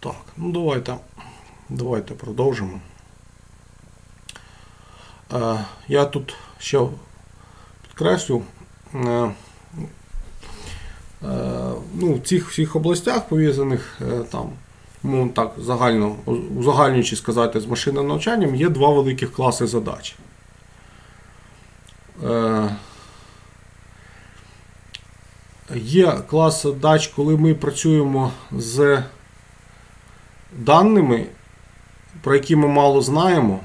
Так, ну давайте, давайте продовжимо. Е, я тут ще підкреслю. Е, е, ну, в цих всіх областях пов'язаних е, там, ну так, загально, узагальнюючи сказати, з машинним навчанням, є два великих класи задач. Е, Є клас задач, коли ми працюємо з даними, про які ми мало знаємо,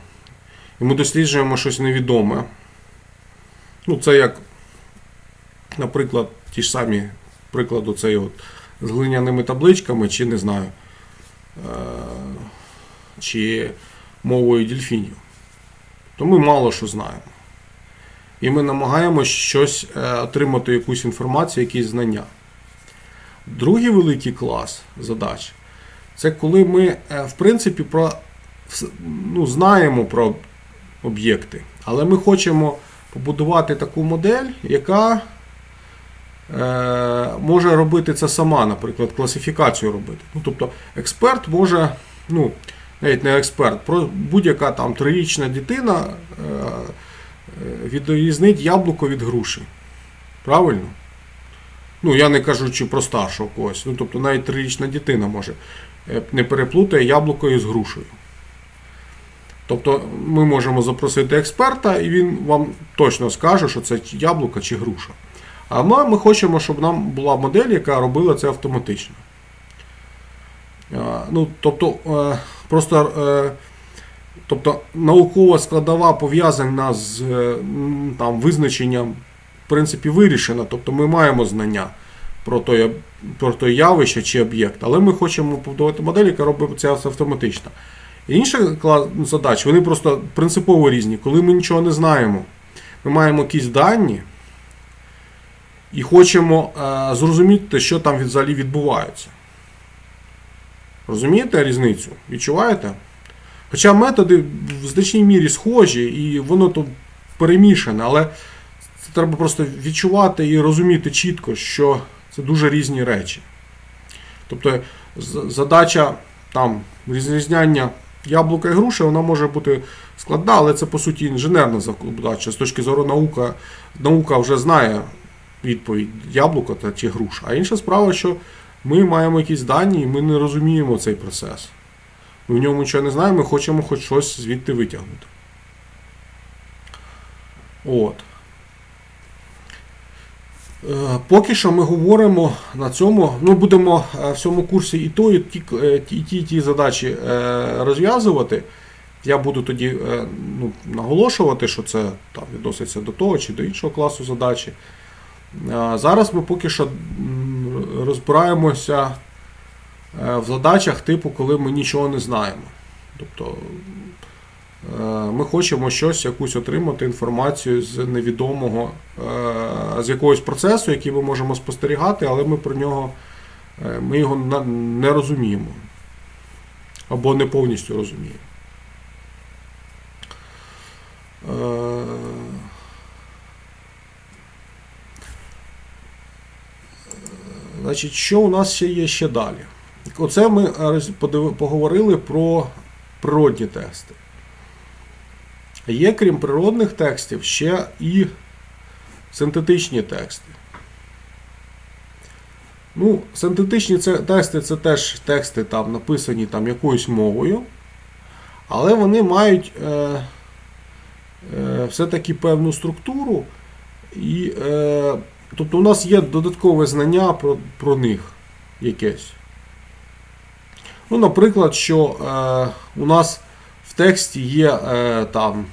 і ми досліджуємо щось невідоме. Ну, це як, наприклад, ті ж самі прикладу, це от з глиняними табличками, чи не знаю, е- чи мовою дельфінів. То ми мало що знаємо. І ми намагаємося щось е, отримати якусь інформацію, якісь знання. Другий великий клас задач це коли ми, е, в принципі, про, ну, знаємо про об'єкти, але ми хочемо побудувати таку модель, яка е, може робити це сама, наприклад, класифікацію робити. Ну, тобто експерт може, ну, навіть не експерт, будь-яка там трирічна дитина. Е, відрізнить яблуко від груші. Правильно? Ну, я не кажу чи про старшого когось. Ну, тобто навіть трирічна дитина може е, не переплутає яблуко із грушею. Тобто ми можемо запросити експерта, і він вам точно скаже, що це яблуко чи груша. А ми, ми хочемо, щоб нам була модель, яка робила це автоматично. Е, Ну, тобто, е, просто е, Тобто наукова складова пов'язана з е, там, визначенням, в принципі, вирішена. Тобто ми маємо знання про той, про той явище чи об'єкт, але ми хочемо побудувати модель, яка робить це автоматично. Інша клас задач, вони просто принципово різні. Коли ми нічого не знаємо, ми маємо якісь дані і хочемо е, зрозуміти, що там взагалі відбувається. Розумієте різницю? Відчуваєте? Хоча методи в значній мірі схожі, і воно то перемішане, але це треба просто відчувати і розуміти чітко, що це дуже різні речі. Тобто задача там розрізняння яблука і груші, вона може бути складна, але це по суті інженерна задача. З точки зору наука, наука вже знає відповідь яблуко та чи груша. А інша справа, що ми маємо якісь дані, і ми не розуміємо цей процес. Ми в ньому нічого не знаємо, ми хочемо хоч щось звідти витягнути. От. Е, Поки що ми говоримо на цьому. Ну, будемо е, в цьому курсі і то, і ті, е, ті, і ті, і задачі розв'язувати. Я буду тоді ну, наголошувати, що це там, відноситься до того чи до іншого класу задачі. Зараз ми поки що розбираємося в задачах типу, коли ми нічого не знаємо. Тобто ми хочемо щось, якусь отримати інформацію з невідомого, е, з якогось процесу, який ми можемо спостерігати, але ми про нього е, ми його не розуміємо. Або не повністю розуміємо. Е, Значить, що у нас ще є ще далі? Оце ми е, поговорили про природні тексти. Є, крім природних текстів, ще і синтетичні тексти. Ну, синтетичні тексти це теж тексти там, написані там, якоюсь мовою, але вони мають е, е, все-таки певну структуру. І, е, тобто у нас є додаткове знання про, про них якесь. Ну, наприклад, що е, у нас в тексті є е, там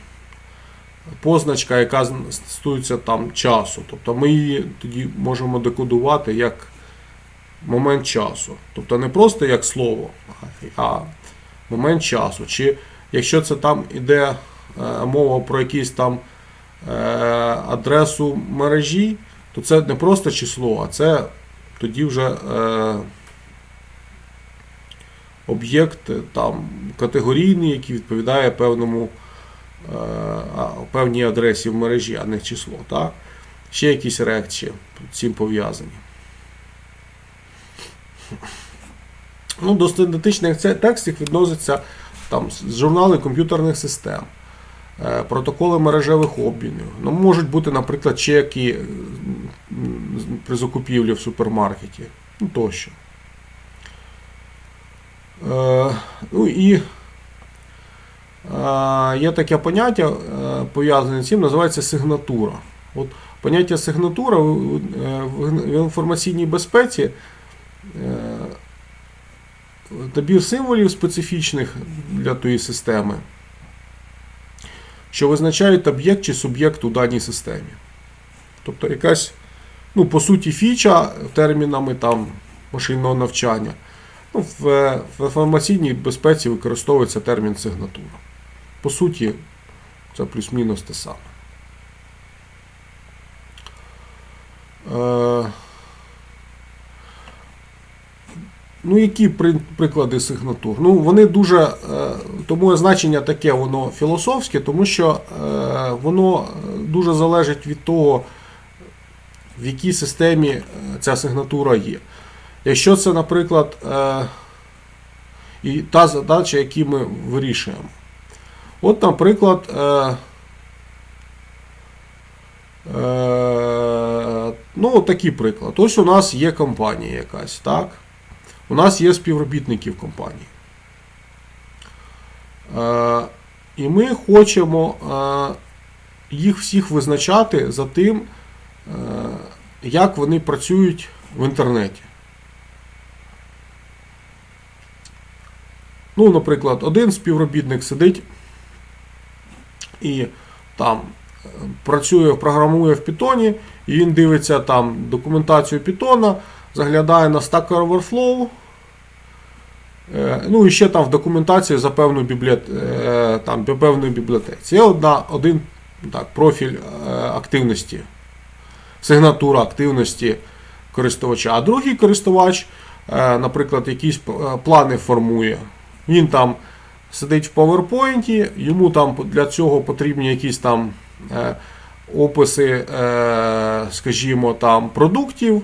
позначка, яка стосується там часу. Тобто ми її тоді можемо декодувати як момент часу. Тобто не просто як слово, а момент часу. Чи якщо це там іде е, мова про якісь там е, адресу мережі, то це не просто число, а це тоді вже об'єкт е, там категорійний, який відповідає певному е, певній адресі в мережі, а не число. Так? Ще якісь з цим пов'язані. Ну, до статичних текстів відноситься там, журнали комп'ютерних систем, е, протоколи мережевих обмінів. Ну, можуть бути, наприклад, чеки при закупівлі в супермаркеті. Ну, тощо. Е, ну і е, є таке поняття, е, пов'язане з цим, називається сигнатура. От поняття сигнатура в, інформаційній безпеці. Набір символів специфічних для тої системи, що визначають об'єкт чи суб'єкт у даній системі. Тобто якась, ну, по суті, фіча термінами там, машинного навчання. Ну, в, інформаційній безпеці використовується термін сигнатура. По суті, це плюс-мінус те саме. Е, Ну, які при- приклади сигнатур? Ну, вони дуже, е, тому значення таке воно філософське, тому що е, воно дуже залежить від того, в якій системі ця сигнатура є. Якщо це, наприклад, е, і та задача, яку ми вирішуємо. От, наприклад, е, е, ну, от такий приклад. Ось у нас є компанія якась, так? У нас є співробітники в компанії. І ми хочемо їх всіх визначати за тим, як вони працюють в інтернеті. Ну, наприклад, один співробітник сидить і там е, працює, програмує в Python, і він дивиться там документацію Python, заглядає на Stack Overflow. Е, Ну і ще там в документації за певну бібліот... е, там, певної бібліотеці. Є одна, один так, профіль активності, сигнатура активності користувача, а другий користувач, наприклад, якісь плани формує. Він там сидить в PowerPoint, йому там для цього потрібні якісь там е, описи, е, скажімо, там продуктів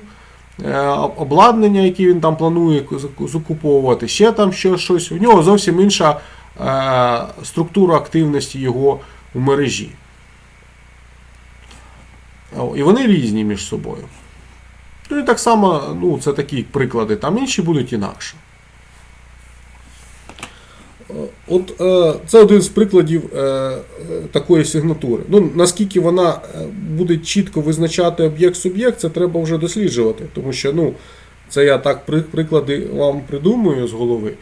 е, обладнання, яке він там планує закуповувати, ще там ще щось. У нього зовсім інша структура активності його у мережі. І вони різні між собою. Ну і так само, ну, це такі приклади, там інші будуть інакше. Е, От е, це один з прикладів е, такої сигнатури. Ну, наскільки вона буде чітко визначати об'єкт-суб'єкт, це треба вже досліджувати. Тому що ну, це я так приклади вам придумую з голови.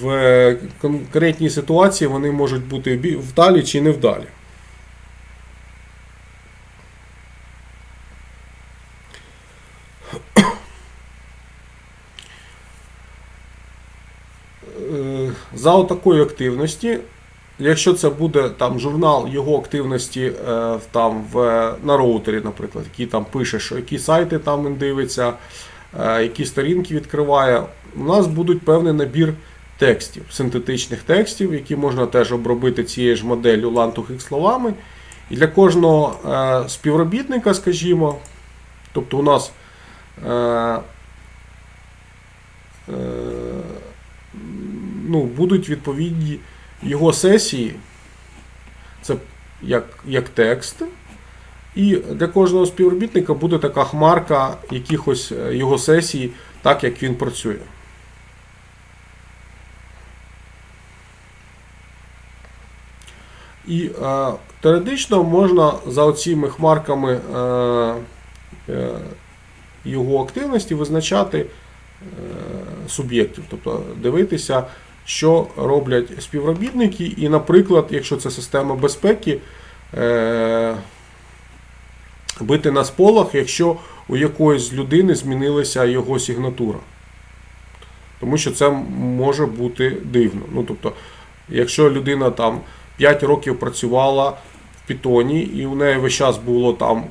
В конкретній ситуації вони можуть бути вдалі чи не вдалі. Е, За такої активності, якщо це буде там журнал його активності е, там в, на роутері, наприклад, який там пише, що які сайти там він дивиться, е, які сторінки відкриває, у нас будуть певний набір текстів, синтетичних текстів, які можна теж обробити цією ж моделлю лантух словами. І для кожного е, співробітника, скажімо, тобто у нас е, е, ну, будуть відповідні його сесії, це як, як текст. І для кожного співробітника буде така хмарка якихось е, його сесій, так як він працює. І е, теоретично можна за оціми хмарками е, е, його активності визначати е, суб'єктів, тобто дивитися, що роблять співробітники, і, наприклад, якщо це система безпеки, е, бити на сполох, якщо у якоїсь людини змінилася його сигнатура. Тому що це може бути дивно. Ну, тобто, якщо людина там 5 років працювала в Python, і у неї весь час було там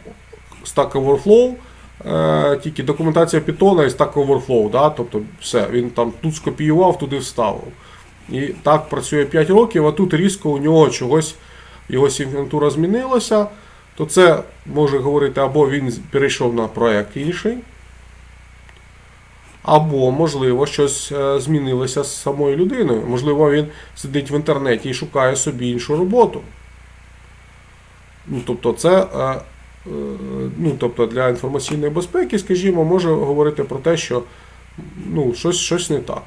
Stack Overflow, е, тільки документація Python і Stack Overflow, да? тобто все, він там тут скопіював, туди вставив. І так працює 5 років, а тут різко у нього чогось, його сигнатура змінилася, то це може говорити або він перейшов на проект інший, Або, можливо, щось е, змінилося з самою людиною. Можливо, він сидить в інтернеті і шукає собі іншу роботу. Ну, тобто, це е, ну, тобто для інформаційної безпеки, скажімо, може говорити про те, що ну, щось, щось не так.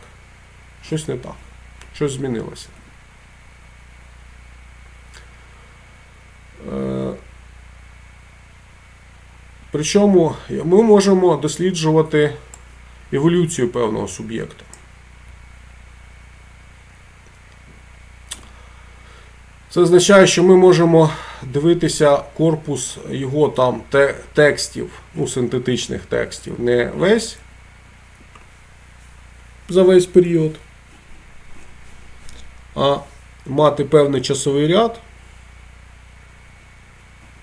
Щось не так. Щось змінилося. Е, Причому ми можемо досліджувати еволюцію певного суб'єкта. Це означає, що ми можемо дивитися корпус його там те- текстів, ну, синтетичних текстів, не весь за весь період, а мати певний часовий ряд.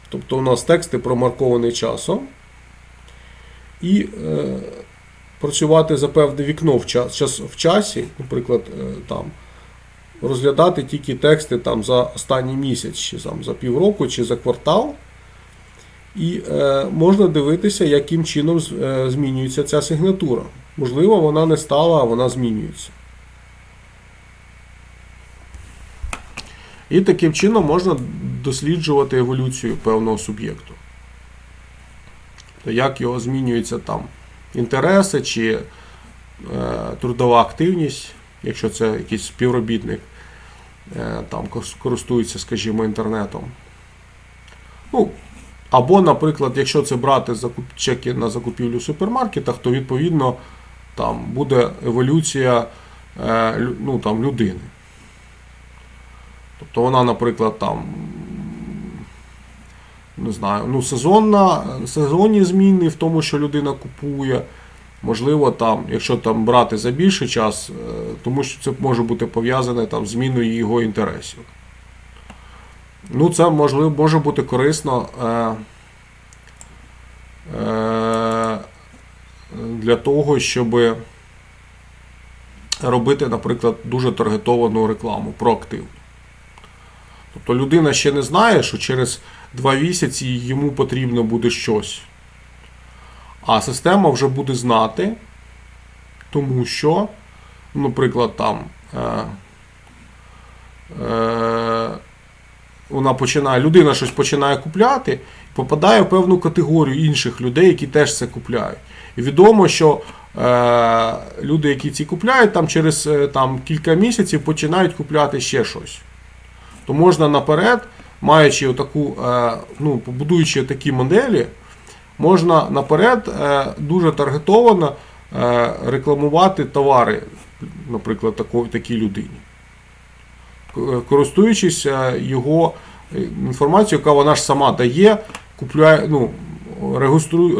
Тобто у нас тексти промарковані часом. І е, працювати за певне вікно в, час, в часі, наприклад, е, там, розглядати тільки тексти там, за останній місяць, чи там, за півроку, чи за квартал. І е, можна дивитися, яким чином е, змінюється ця сигнатура. Можливо, вона не стала, а вона змінюється. І таким чином можна досліджувати еволюцію певного суб'єкту. Як його змінюються там інтереси чи е, трудова активність, якщо це якийсь співробітник, там кос- користується, скажімо, інтернетом. Ну, або, наприклад, якщо це брати чеки на закупівлю в супермаркетах, то відповідно там буде еволюція е, ну, там, людини. Тобто вона, наприклад, там не знаю, ну, сезонна, сезонні зміни в тому, що людина купує. Можливо, там, якщо там брати за більший час, е, тому що це може бути пов'язане там, зміною його інтересів. Ну, це можливо може бути корисно е, е, для того, щоб робити, наприклад, дуже таргетовану рекламу проактивну. Тобто людина ще не знає, що через два місяці йому потрібно буде щось. А система вже буде знати, тому що, наприклад, там е, е, вона починає, людина щось починає купляти попадає в певну категорію інших людей, які теж це купляють. І відомо, що е, люди, які ці купляють, там через е, там, кілька місяців починають купляти ще щось. То можна наперед, маючи отаку, е, ну, побудуючи такі моделі, можна наперед е, дуже таргетовано е, рекламувати товари, наприклад, такій людині. Користуючись е, його е, інформацією, яка вона ж сама дає, купляє, ну,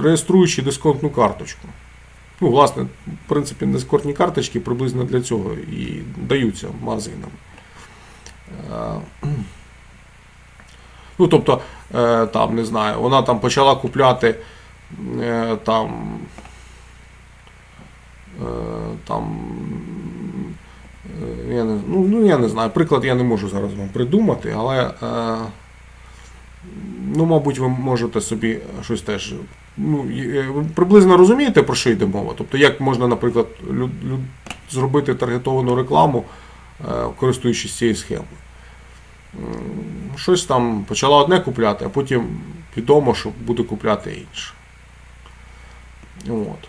реєструючи дисконтну карточку. Ну, власне, в принципі, дисконтні карточки приблизно для цього і даються магазинам. Ну, тобто, е, там, не знаю, вона там почала купляти е, там, е, там, я не, ну, ну, я не знаю, приклад я не можу зараз вам придумати, але, ну, мабуть, ви можете собі щось теж. Ну, приблизно розумієте, про що йде мова? Тобто, як можна, наприклад, лю, лю, зробити таргетовану рекламу, користуючись цією схемою. М, Щось там почала одне купляти, а потім відомо, що буде купляти інше. От.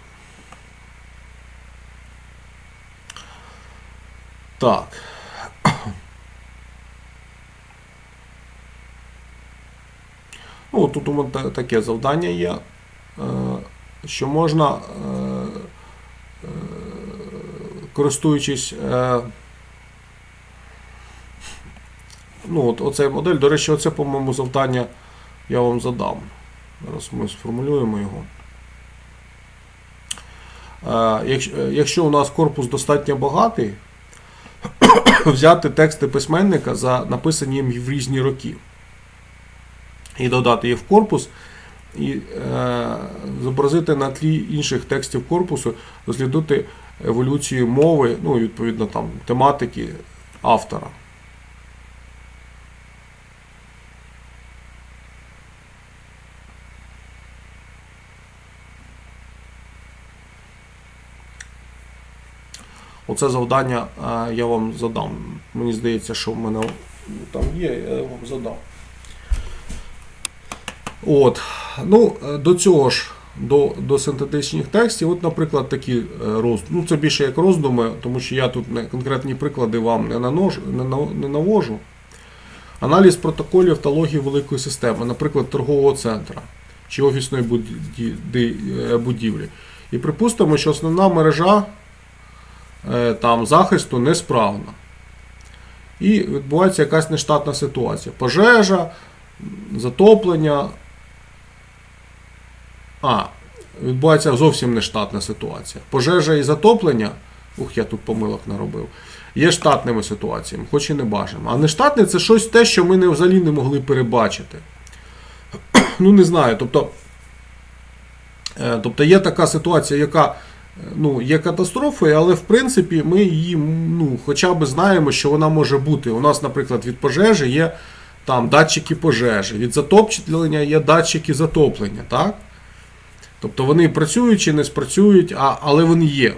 Так. Ну, тут у мене таке завдання є, е, що можна, е, е, користуючись. е, Ну, от оцей модель, до речі, оце, по-моєму, завдання я вам задам. Зараз ми сформулюємо його. Е, е, якщо у нас корпус достатньо багатий, взяти тексти письменника за написані їм в різні роки і додати їх в корпус, і е, зобразити на тлі інших текстів корпусу, дослідити еволюцію мови, ну, відповідно, там, тематики автора. Оце завдання е, я вам задам. Мені здається, що в мене там є, я вам задам. От. Ну, е, до цього ж, до, до синтетичних текстів, от, наприклад, такі е, роз... ну, це більше як роздуми, тому що я тут конкретні приклади вам не, нанож... не, не навожу. Аналіз протоколів та логів великої системи, наприклад, торгового центра чи офісної будівлі. І припустимо, що основна мережа там, захисту несправна. І відбувається якась нештатна ситуація. Пожежа, затоплення. А, відбувається зовсім нештатна ситуація. Пожежа і затоплення. Ух, я тут помилок наробив. Є штатними ситуаціями, хоч і не бажано. А нештатне це щось те, що ми не, взагалі не могли перебачити. Ну, не знаю. Тобто, е, тобто є така ситуація, яка е, ну, є катастрофою, але в принципі ми її ну, хоча б знаємо, що вона може бути. У нас, наприклад, від пожежі є там датчики пожежі, від затоплення є датчики затоплення. Так? Тобто вони працюють чи не спрацюють, а, але вони є.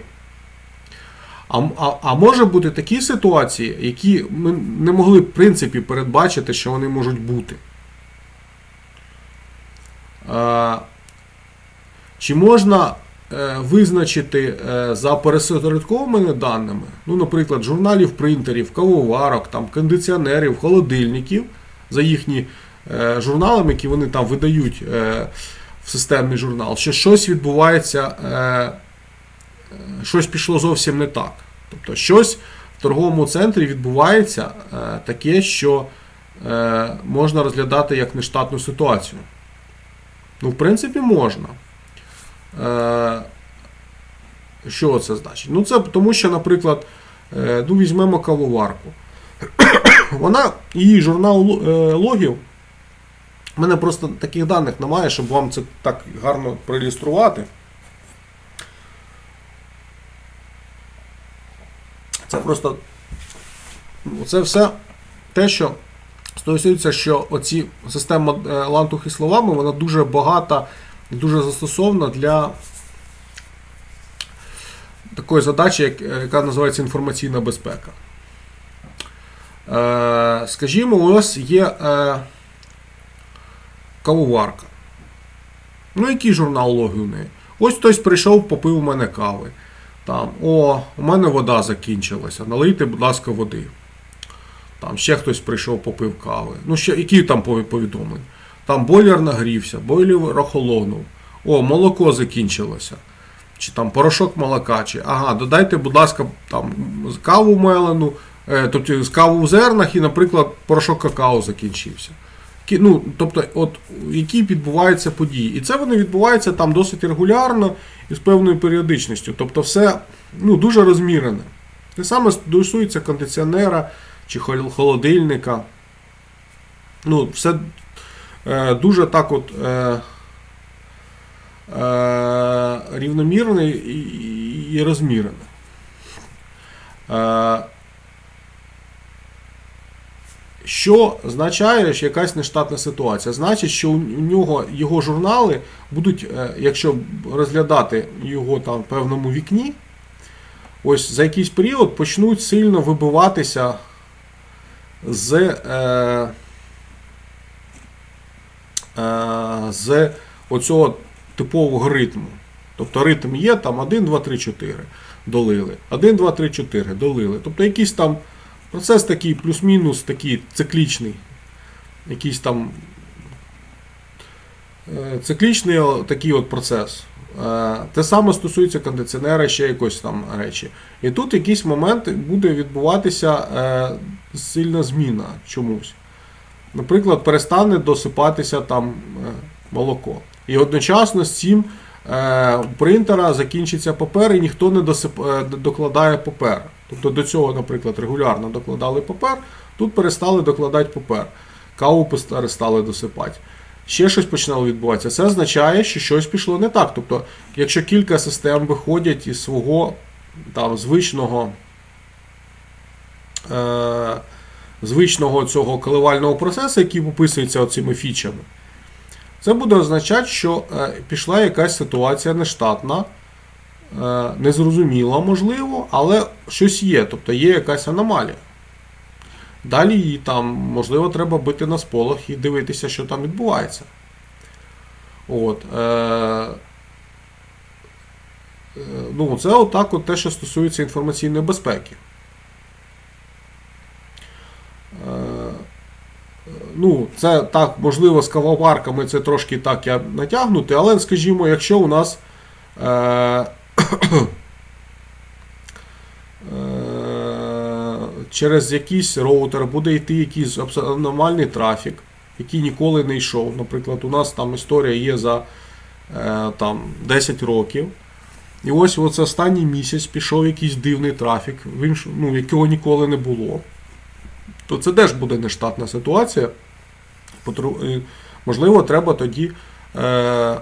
А, а, а може бути такі ситуації, які ми не могли в принципі передбачити, що вони можуть бути. Е, Чи можна визначити е, за пересередкованими даними, ну, наприклад, журналів принтерів, кавоварок, там, кондиціонерів, холодильників, за їхні е, журналами, які вони там видають е, в системний журнал, що щось відбувається, е, е, щось пішло зовсім не так. Тобто щось в торговому центрі відбувається е, таке, що е, можна розглядати як нештатну ситуацію. Ну, в принципі, можна. Е, що це значить? Ну, це тому, що, наприклад, е, ну, візьмемо кавоварку. Вона, її журнал е, логів. У мене просто таких даних немає, щоб вам це так гарно проілюструвати. Це просто це все те, що стосується, що оці система лантухи словами, вона дуже багата дуже застосована для такої задачі, яка називається інформаційна безпека. Е, скажімо, у нас є е, кавоварка. Ну, який журнал логи у неї? Ось хтось прийшов, попив у мене кави. Там, о, у мене вода закінчилася. Налийте, будь ласка, води. Там ще хтось прийшов, попив кави. Ну, ще які там пові- повідомлення? Там бойлер нагрівся, бойлер охолонув. О, молоко закінчилося. Чи там порошок молока, чи ага, додайте, будь ласка, там каву мелену, тобто каву в зернах і, наприклад, порошок какао закінчився. Кі- Ну, тобто, от які відбуваються події. І це вони відбуваються там досить регулярно і з певною періодичністю. Тобто, все ну, дуже розмірене. Те саме стосується кондиціонера чи холодильника. Ну, все дуже так от е, е, рівномірне і. Е, що означає, що якась нештатна ситуація? Значить, що у нього його журнали будуть, е, якщо розглядати його там в певному вікні, ось за якийсь період почнуть сильно вибиватися з, е, е, з оцього типового ритму. Тобто ритм є там 1, 2, 3, 4 долили. 1, 2, 3, 4 долили. Тобто якийсь там процес такий плюс-мінус такий циклічний. Якийсь там е, циклічний такий от процес. Е, Те саме стосується кондиціонера, ще якось там речі. І тут якийсь момент буде відбуватися е, сильна зміна чомусь. Наприклад, перестане досипатися там е, молоко. І одночасно з цим е, у принтера закінчиться папер і ніхто не досип, е, докладає папер. Тобто до цього, наприклад, регулярно докладали папер, тут перестали докладати папер. Каву перестали досипати. Ще щось починало відбуватися. Це означає, що щось пішло не так. Тобто, якщо кілька систем виходять із свого там, звичного, е, звичного цього коливального процесу, який описується цими фічами, це буде означати, що е, пішла якась ситуація нештатна, е, незрозуміла, можливо, але щось є, тобто є якась аномалія. Далі її там, можливо, треба бити на сполох і дивитися, що там відбувається. От, е, е, ну, це отак от те, що стосується інформаційної безпеки. Ну, це так, можливо, з кавоварками це трошки так я натягнути, але, скажімо, якщо у нас е, е, через якийсь роутер буде йти якийсь аномальний трафік, який ніколи не йшов. Наприклад, у нас там історія є за е, там, 10 років. І ось оце останній місяць пішов якийсь дивний трафік, ну, якого ніколи не було. То це теж буде нештатна ситуація. Можливо, треба тоді е,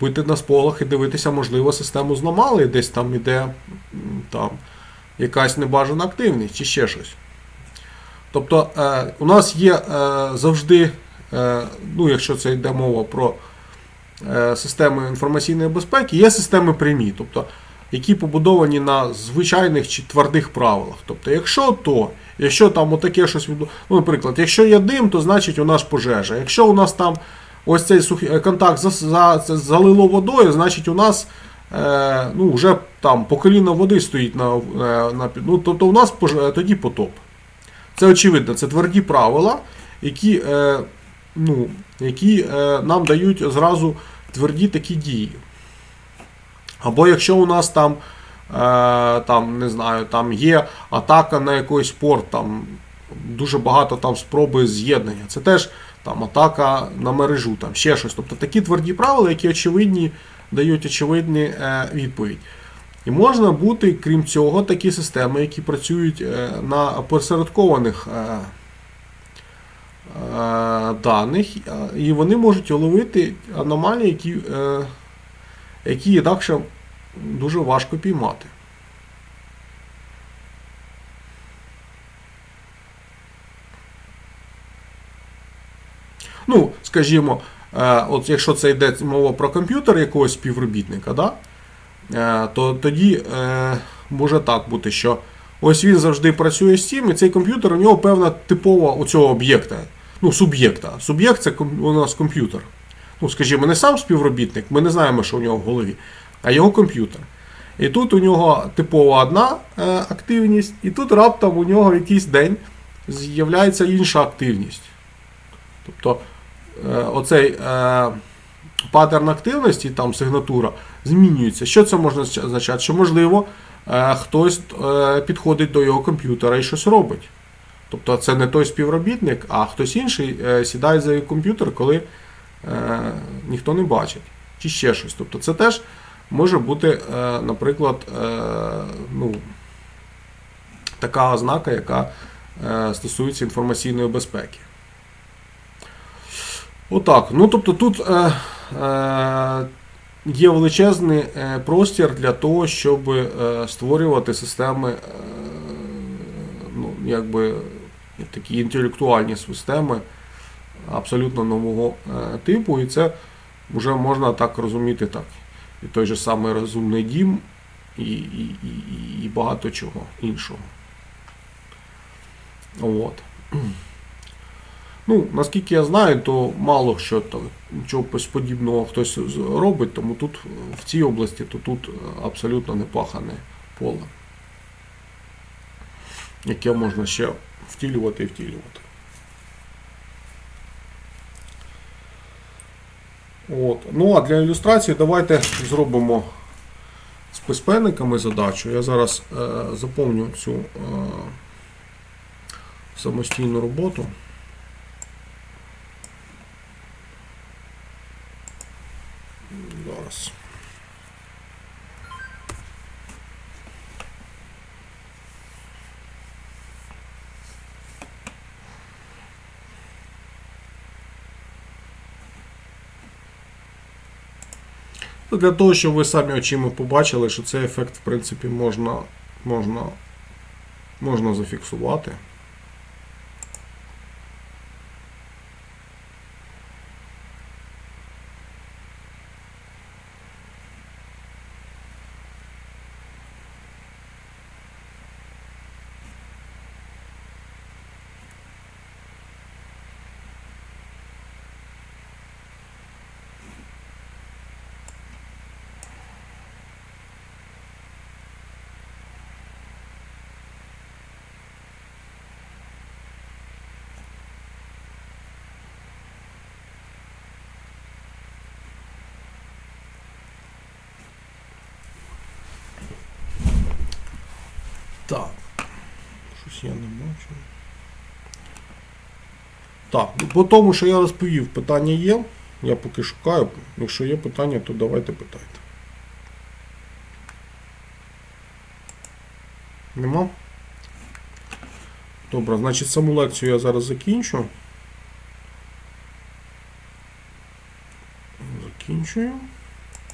бити на сполох і дивитися, можливо, систему зламали, десь там іде там, якась небажана активність чи ще щось. Тобто е, у нас є е, завжди, е, ну, якщо це йде мова про е, системи інформаційної безпеки, є системи прямі, тобто, які побудовані на звичайних чи твердих правилах. Тобто, якщо то, якщо там отаке щось відбу... ну, наприклад, якщо є дим, то значить у нас пожежа. Якщо у нас там ось цей сух... е, контакт залило водою, значить у нас е, ну, вже там коліна води стоїть на, е, на ну, тобто у нас пож... тоді потоп. Це очевидно, це тверді правила, які, е, ну, які е, нам дають зразу тверді такі дії. Або якщо у нас там, е, там, не знаю, там є атака на якийсь порт, там дуже багато там спроби з'єднання. Це теж там атака на мережу, там ще щось. Тобто такі тверді правила, які очевидні, дають очевидні е, відповідь. І можна бути, крім цього, такі системи, які працюють е, на посередкованих даних, і вони можуть уловити аномалії, які, які інакше дуже важко піймати. Ну, скажімо, е, от якщо це йде мова про комп'ютер якогось співробітника, да? е, то тоді е, може так бути, що ось він завжди працює з цим, і цей комп'ютер у нього певна типова у цього об'єкта, ну, суб'єкта. Суб'єкт це у нас комп'ютер. Ну, скажімо, не сам співробітник, ми не знаємо, що у нього в голові, а його комп'ютер. І тут у нього типова одна е, активність, і тут раптом у нього в якийсь день з'являється інша активність. Тобто е, оцей е, паттерн активності, там сигнатура, змінюється. Що це може означати? Що можливо хтось підходить до його комп'ютера і щось робить. Тобто це не той співробітник, а хтось інший сідає за комп'ютер, коли ніхто не бачить. Чи ще щось. Тобто це теж може бути, е, наприклад, е, ну, така ознака, яка е, стосується інформаційної безпеки. Отак. Ну, тобто тут е, е, є величезний простір для того, щоб створювати системи, е, ну, якби такі інтелектуальні системи абсолютно нового типу, і це вже можна так розуміти так. І той же самий розумний дім, і, і, і, і багато чого іншого. От. Ну, наскільки я знаю, то мало що там чогось подібного хтось робить, тому тут в цій області то тут абсолютно не пахане поле, яке можна ще втілювати і втілювати. От. Ну а для ілюстрації давайте зробимо з письменниками задачу. Я зараз е, заповню цю е, самостійну роботу. Зараз. Ну, Для того, щоб ви самі очима побачили, що цей ефект, в принципі, можна, можна, можна зафіксувати. Так. Щось я не бачу. Так, ну, по тому, що я розповів, питання є. Я поки шукаю. Якщо є питання, то давайте питайте. Нема? Добре, значить саму лекцію я зараз закінчу.